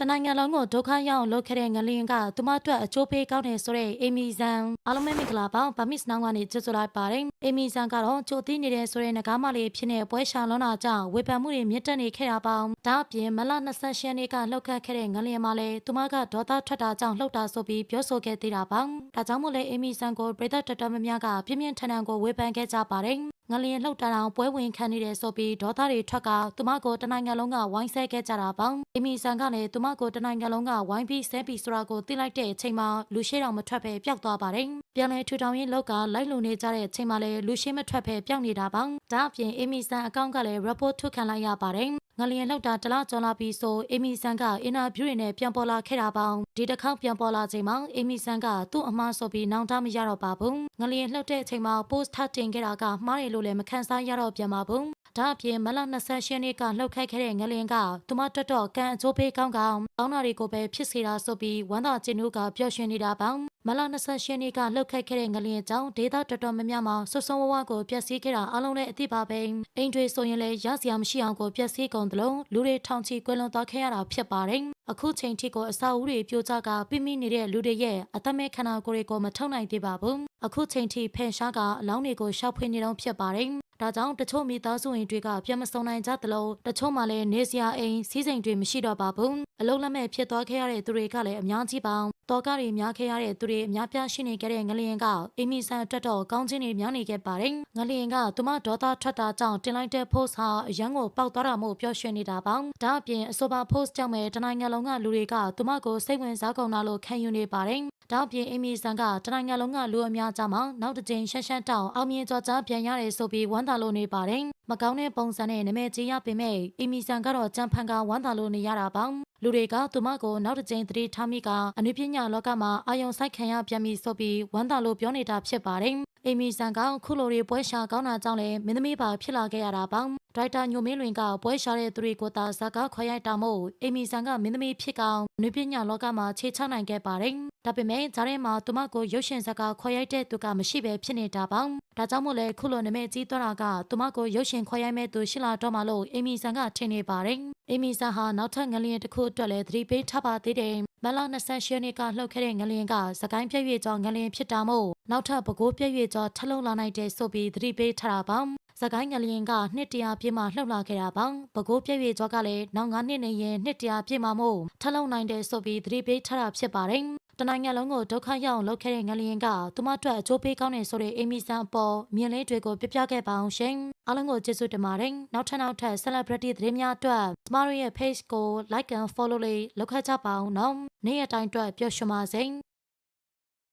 တနိုင်ငံလုံးကိုဒုက္ခရောက်အောင်လုပ်ခဲ့တဲ့ငလျင်ကသူမအတွက်အကျိုးပေးကောင်းတယ်ဆိုတဲ့အေမီဇန်အားလုံးပဲမင်္ဂလာပါဗမစ်နောင်ကနေကြိုဆိုလိုက်ပါတယ်အေမီဇန်ကတော့ကြိုသိနေတဲ့ဆိုတဲ့ငကားမလေးဖြစ်နေပွဲရှာလွန်တာကြောင့်ဝေဖန်မှုတွေမြင့်တက်နေခဲ့တာပေါ့ဒါအပြင်မလ28ရက်နေ့ကလှုပ်ခတ်ခဲ့တဲ့ငလျင်မှာလည်းသူမကဒေါသထွက်တာကြောင့်လှုပ်တာဆိုပြီးပြောဆိုခဲ့သေးတာပေါ့ဒါကြောင့်မို့လဲအေမီဇန်ကိုပြည်သက်တော်တော်များများကပြင်းပြင်းထန်ထန်ကိုဝေဖန်ခဲ့ကြပါတယ် ငလျင်လှုပ်တာတောင်ပွဲဝင်ခံနေတယ်ဆိုပြီးဒေါသတွေထွက်ကသူမကိုတနိုင်ငံလုံးကဝိုင်းဆဲခဲ့ကြတာပေါ့။အီမီဆန်ကလည်းသူမကိုတနိုင်ငံလုံးကဝိုင်းပြီးဆဲပြီးဆိုတာကိုသိလိုက်တဲ့အချိန်မှာလူရှိတော်မထွက်ပဲပျောက်သွားပါတယ်။ပြန်လည်ထူထောင်ရေးလောက်ကလိုက်လုံနေကြတဲ့အချိန်မှာလည်းလူရှိမထွက်ပဲပျောက်နေတာပေါ့။ဒါအပြင်အီမီဆန်အကောင့်ကလည်း report ထုတ်ခံလိုက်ရပါတယ်။ ငလျင်လောက်တာတလားကျော်လာပြီးဆိုအီမီဆန်ကအင်တာဗျူးတွေနဲ့ပြန်ပေါ်လာခဲ့တာပေါ့ဒီတစ်ခေါက်ပြန်ပေါ်လာချိန်မှာအီမီဆန်ကသူ့အမားဆိုပြီးနောင်တမရတော့ပါဘူးငလျင်လှုပ်တဲ့အချိန်မှာ post ထတင်ခဲ့တာကမှားတယ်လို့လည်းမခန်းစားရတော့ပြန်ပါဘူးဒါအပြင်မလ28ရက်နေ့ကလှုပ်ခတ်ခဲ့တဲ့ငလျင်ကသူမတော်တော်ကန်အကျိုးပေးကောင်းကောင်းကောင်းတာတွေကိုပဲဖြစ်စေတာဆိုပြီးဝမ်းသာကျင်တို့ကပျော်ရွှင်နေတာပေါ့ မလ28ရက်နေ့ကလှုပ်ခတ်ခဲ့တဲ့ငလျင်ကြောင့်ဒေသတော်တော်များများမှာဆွဆုံဝဝကိုပျက်စီးခဲ့တာအလုံးလည်းအသိပါပဲအိမ်တွေဆိုရင်လည်းရစရာမရှိအောင်ကိုပျက်စီးကုန်သလိုလူတွေထောင်ချီကွယ်လွန်သွားခဲ့ရတာဖြစ်ပါတယ်အခုချိန်ထိကိုအစာအုပ်တွေပြိုကျကပြိမိနေတဲ့လူတွေရဲ့အသက်မဲ့ခန္ဓာကိုယ်တွေကိုမထုတ်နိုင်သေးပါဘူးအခုချိန်ထိဖန်ရှားကအလောင်းတွေကိုရှောက်ဖွေနေတော့ဖြစ်ပါတယ်ဒါကြောင့်တချို့မိသားစုဝင်တွေကပြန်မစုံနိုင်ကြသလိုတချို့မှလည်းနေစရာအိမ်စီးစိမ်တွေမရှိတော့ပါဘူးအလုံးလက်မဲ့ဖြစ်သွားခဲ့ရတဲ့သူတွေကလည်းအများကြီးပါ တောကားတွေများခဲ့ရတဲ့သူတွေအများပြားရှိနေခဲ့တဲ့ငလျင်ကအီမီဆန်အတွက်တော့ကောင်းခြင်းတွေများနေခဲ့ပါတယ်ငလျင်ကသူမဒေါသထွက်တာကြောင့်တင်လိုက်တဲ့ post ဟာအရန်ကိုပေါက်သွားတာမို့ပျော်ရွှင်နေတာပါဒါအပြင်အဆိုပါ post ကြောင့်ပဲတနိုင်ငံလုံးကလူတွေကသူမကိုစိတ်ဝင်စားကုန်တာလို့ခံယူနေပါတယ် ဒါအပြင်အီမီဆန်ကတနိုင်ငံလုံးကလူအများကြားမှာနောက်တစ်ကြိမ်ရှက်ရှက်တောင်းအောင်မြင်ကြွားကြားပြန်ရတယ်ဆိုပြီးဝမ်းသာလို့နေပါတယ်မကောင်းတဲ့ပုံစံနဲ့နာမည်ကြီးရပေမဲ့အီမီဆန်ကတော့ကြံဖန်ကဝမ်းသာလို့နေရတာပါလူတွေကသူမကိုနောက်တစ်ကြိမ်သတိထားမိကအနုပညာလောကမှာအာယုံဆိုင်ခံရပြန်ပြီဆိုပြီးဝမ်းသာလို့ပြောနေတာဖြစ်ပါတယ်။အေမီဆန်ကခုလိုတွေပွဲရှာကောင်းတာကြောင့်လည်းမင်းသမီးပါဖြစ်လာခဲ့ရတာပါ။ ဒရိုက်တာညိုမင်းလွင်ကပွဲရှာတဲ့သူတွေကိုသာဇာကားခွဲရိုက်တာမို့အေမီဆန်ကမင်းသမီးဖြစ်ကောင်အနုပညာလောကမှာခြေချနိုင်ခဲ့ပါတယ်။ဒါပေမဲ့ဂျားထဲမှာသူမကိုရုပ်ရှင်ဇာကားခွဲရိုက်တဲ့သူကမရှိပဲဖြစ်နေတာပါ။ဒါကြောင့်မို့လဲခုလိုနာမည်ကြီးသွားတာကသူမကိုရုပ်ရှင်ခွဲရိုက်မဲ့သူရှိလာတော့မှလို့အေမီဆန်ကထင်နေပါတယ်။အေမီဆန်ဟာနောက်ထပ်ငလျင်တစ်ခုအတွက်လည်းသတိပေးထားပါသေးတယ်။မလ28ရက်နေ့ကလှုပ်ခဲ့တဲ့ငလျင်ကစကိုင်းပြည့်ရွေကြောင့်ငလျင်ဖြစ်တာမို့ နောက်ထပ်ပဲခူးပြည့်ရွေကြောင့်ထလုံးလာနိုင်တဲ့ဆိုပြီးသတိပေးထားတာပါ။စကိုင်းငလျင်ကနှစ်တရာပြည့်မှလှုပ်လာခဲ့တာပါ။ပဲခူးပြည့်ရွေကြောကလည်းနောက်9နှစ်နေရင်နှစ်တရာပြည့်မှမို့ထလုံးနိုင်တဲ့ဆိုပြီးသတိပေးထားတာဖြစ်ပါတယ်။တနိုင်ငံလုံးကိုဒုက္ခရောက်အောင်လုပ်ခဲ့တဲ့ငလျင်ကသူမအတွက်အကျိုးပေးကောင်းတယ်ဆိုတဲ့အေမီဆန်အပေါ်မြင်လေးတွေကိုပြပြခဲ့ပါအောင်ရှင်အားလုံးကိုကျေးဇူးတင်ပါတယ်နောက်ထပ်နောက်ထပ် celebrity သတင်းများအတွက်ကျမတို့ရဲ့ page ကို like and follow လေးလုပ်ခတ်ကြပါအောင်နော်နေ့ရက်တိုင်းအတွက်ပျော်ရွှင်ပါစေ